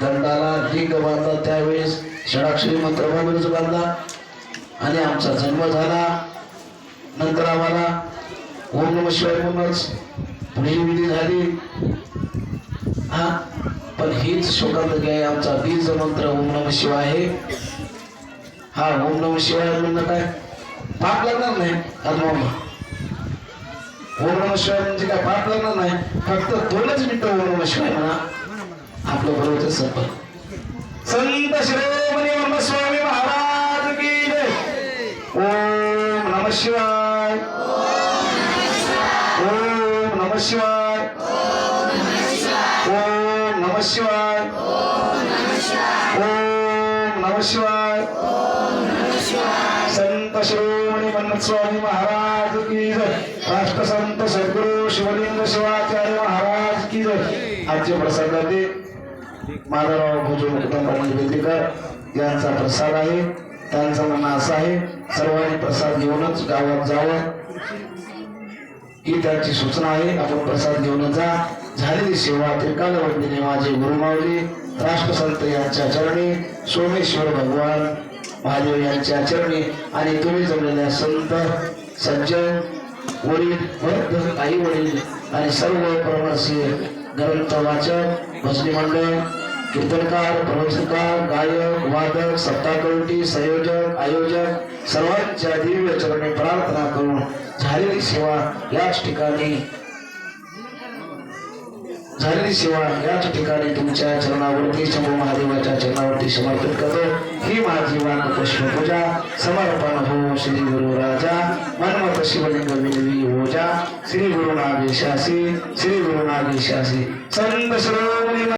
दंडाला लिंग बांधला त्यावेळेस षडाक्षरी मंत्र बांधूनच बांधला. आणि आमचा जन्म झाला. नंतर आम्हाला ओम नम शिवाय म्हणूनच पुढे विधी झाली. हा पण हीच शोकात आहे. आमचा बीज मंत्र ओम नम शिवाय आहे. हा ओम नम शिवाय म्हणणं काय? पाप लागणार नाही आत्मा ओम नम शिवाय म्हणजे काय? पाप लागणार नाही. फक्त दोनच मिनिटं ओम नम शिवाय म्हणा. आपलं बरोबर संपर्क संत. शिरोमणी ब्रह्मस्वामी महाराज की जय. ओम नम शिवाय. ओम नम शिवाय. ओम नम शिवाय. ओम नम शिवाय. संत शिरोमणी ब्रह्म महाराज की जय. राष्ट्रसंत सद्गुरु शिवलिंग शिवाचार्य महाराज की आज आजचे प्रसादाते माधवराव भुजू यांचा प्रसाद आहे. त्यांचं म्हणणं असं आहे सर्वांनी प्रसाद घेऊनच गावात जावं. ही त्यांची सूचना आहे. आपण प्रसाद घेऊन जा. झालेली सेवा त्रिकाल वंदिने माझे गुरुमावली राष्ट्रसंत यांच्या चरणी सोमेश्वर भगवान महादेव यांच्या चरणी आणि तुम्ही जमलेल्या संत सज्जन वडील वृद्ध आई वडील आणि सर्व प्रवासी ग्रंथ वाचक भजनी मंडळ कीर्तनकार प्रवचनकार गायक वादक सत्ताकवटी संयोजक आयोजक सर्वांच्या दिव्य चरणी प्रार्थना करून झालेली सेवा याच ठिकाणी झालेली सेवा याच ठिकाणी तुमच्या चरणावरती शंभू महादेवाच्या चरणावरती समर्पित करतो. ही माझी वान पुष्पपूजा समर्पण हो श्री गुरु राजा. मनमत शिवलिंग विनवी. श्री गुरुनागेशासी श्री गुरुनागेशासी संत श्रोमणी